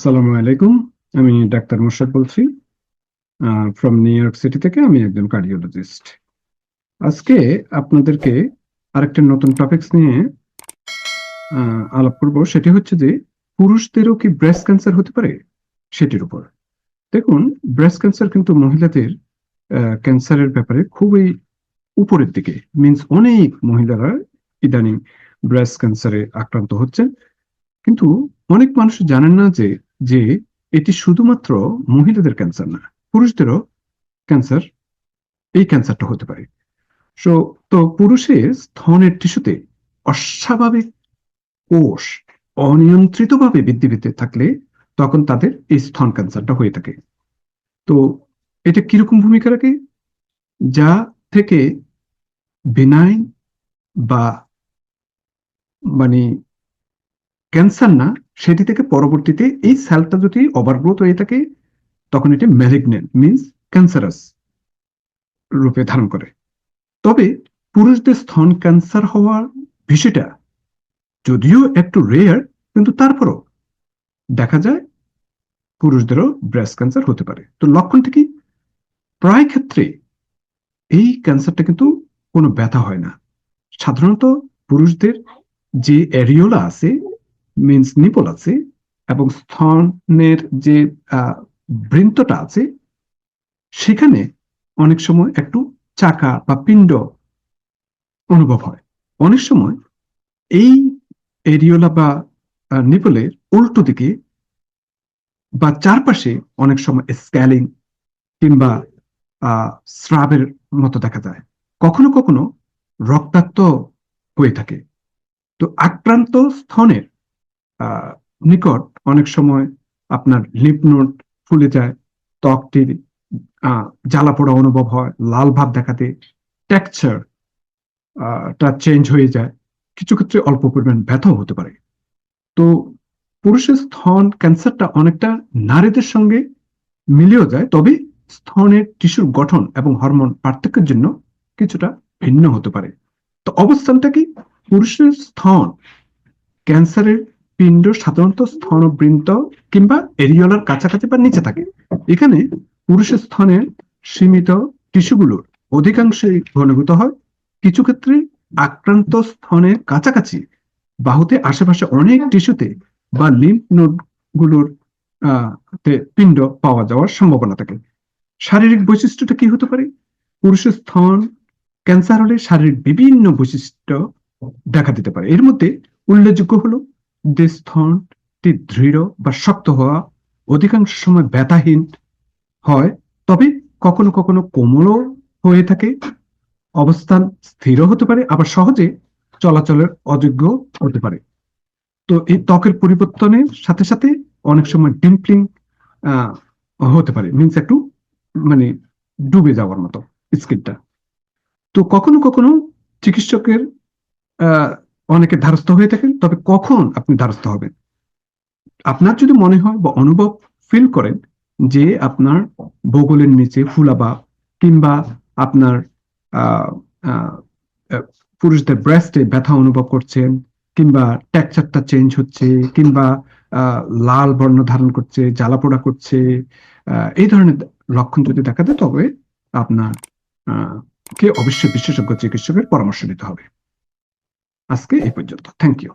আসসালামু আলাইকুম। আমি ডাক্তার মোর্শেদ বলছি। ফ্রম নিউ ইয়র্ক সিটি থেকে আমি একজন কার্ডিওলজিস্ট আজকে আপনাদেরকে আরেকটা নতুন টপিকস নিয়ে আলাপ করব। সেটি হচ্ছে যে, পুরুষদেরও কি ব্রেস্ট ক্যান্সার হতে পারে? সেটির উপর। দেখুন ব্রেস্ট ক্যান্সার কিন্তু মহিলাদের ক্যান্সারের ব্যাপারে খুবই উপরের দিকে। মিন্স অনেক মহিলারা ইদানিং ব্রেস্ট ক্যান্সারে আক্রান্ত হচ্ছেন। কিন্তু অনেক মানুষ জানেন না যে যে এটি শুধুমাত্র মহিলাদের ক্যান্সার না, পুরুষদেরও ক্যান্সার এই ক্যান্সারটা হতে পারে। সো তো পুরুষের স্থনের টিস্যুতে অস্বাভাবিক কোষ অনিয়ন্ত্রিতভাবে বৃদ্ধি পেতে থাকলে তখন তাদের এই স্তন ক্যান্সারটা হয়ে থাকে। তো এটা কীরকম ভূমিকা রাখে? যা থেকে বেনাইন বা মানে ক্যান্সার না, সেটি থেকে পরবর্তীতে এই সেলটা যদি ওভারগ্রোথ হয়ে থাকে, তখন এটি ম্যালিগনেন্ট মিন্স ক্যান্সারাস রূপে ধারণ করে। তবে পুরুষদের স্তন ক্যান্সার হওয়ার বিষয়টা যদিও একটু রেয়ার কিন্তু তারপরও দেখা যায় পুরুষদেরও ব্রেস্ট ক্যান্সার হতে পারে। তো লক্ষণটা কি? প্রায় ক্ষেত্রে এই ক্যান্সারটা কিন্তু কোনো ব্যথা হয় না। সাধারণত পুরুষদের যে এরিওলা আছে মিন্স নিপল আছে এবং স্তনের যে বৃন্তটা আছে, সেখানে অনেক সময় একটু চাকা বা পিণ্ড অনুভব হয়। অনেক সময় এই এরিওলা বা নিপলের উল্টো দিকে বা চারপাশে অনেক সময় স্ক্যালিং কিংবা স্রাবের মতো দেখা যায়। কখনো কখনো রক্তাক্ত হয়ে থাকে। তো আক্রান্ত স্থনের নিকট অনেক সময় আপনার লিপ নোট ফুলে যায় ত্বকটির জ্বালা পোড়া অনুভব হয়, লাল ভাব দেখাতে টেক্সচার টা চেঞ্জ হয়ে যায়। কিছু ক্ষেত্রে অল্প পরিমাণ ব্যথাও হতে পারে। তো পুরুষের স্থন ক্যান্সারটা অনেকটা নারীদের সঙ্গে মিলেও যায়, তবে স্থনের টিস্যুর গঠন এবং হরমোন পার্থক্যের জন্য কিছুটা ভিন্ন হতে পারে। তো অবস্থানটা কি? পুরুষের স্থন ক্যান্সারের পিণ্ড সাধারণত স্থনবৃন্ত কিংবা এরিওলার কাছাকাছি বা নিচে থাকে। এখানে পুরুষের স্থনের সীমিত টিস্যুগুলোর অধিকাংশই ঘনীভূত হয়। কিছু ক্ষেত্রে আক্রান্ত স্থনের কাছাকাছি বাহুতে আশেপাশে অনেক টিস্যুতে বা লিম্ফ নোডগুলোর আহ, তে পিণ্ড পাওয়া যাওয়ার সম্ভাবনা থাকে। শারীরিক বৈশিষ্ট্যটা কি হতে পারে? পুরুষের স্থন ক্যান্সার হলে শারীরিক বিভিন্ন বৈশিষ্ট্য দেখা দিতে পারে। এর মধ্যে উল্লেখযোগ্য হলো স্থনটি দৃঢ় বা শক্ত হওয়া অধিকাংশ সময় ব্যথাহীন হয়, তবে কখনো কখনো কোমলও হয়ে থাকে। অবস্থান স্থির হতে পারে, আবার সহজে চলাচলের অযোগ্য হতে পারে। তো এই ত্বকের পরিবর্তনের সাথে সাথে অনেক সময় ডিম্পলিং হতে পারে মিন্স একটু মানে ডুবে যাওয়ার মতো স্কিনটা তো কখনো কখনো চিকিৎসকের অনেকে ধারস্থ হয়ে থাকেন, তবে কখন আপনি ধারস্থ হবেন? আপনার যদি মনে হয় বা অনুভব ফিল করেন যে আপনার বগলের নিচে ফুলাবা কিংবা আপনার পুরুষদের ব্রেস্টে ব্যথা অনুভব করছেন কিংবা টেক্সচারটা চেঞ্জ হচ্ছে কিংবা লাল বর্ণ ধারণ করছে জ্বালা পোড়া করছে এই ধরনের লক্ষণ যদি দেখা দেয় তবে আপনার কে অবশ্যই বিশেষজ্ঞ চিকিৎসকের পরামর্শ নিতে হবে। আজকে এই পর্যন্ত। Thank you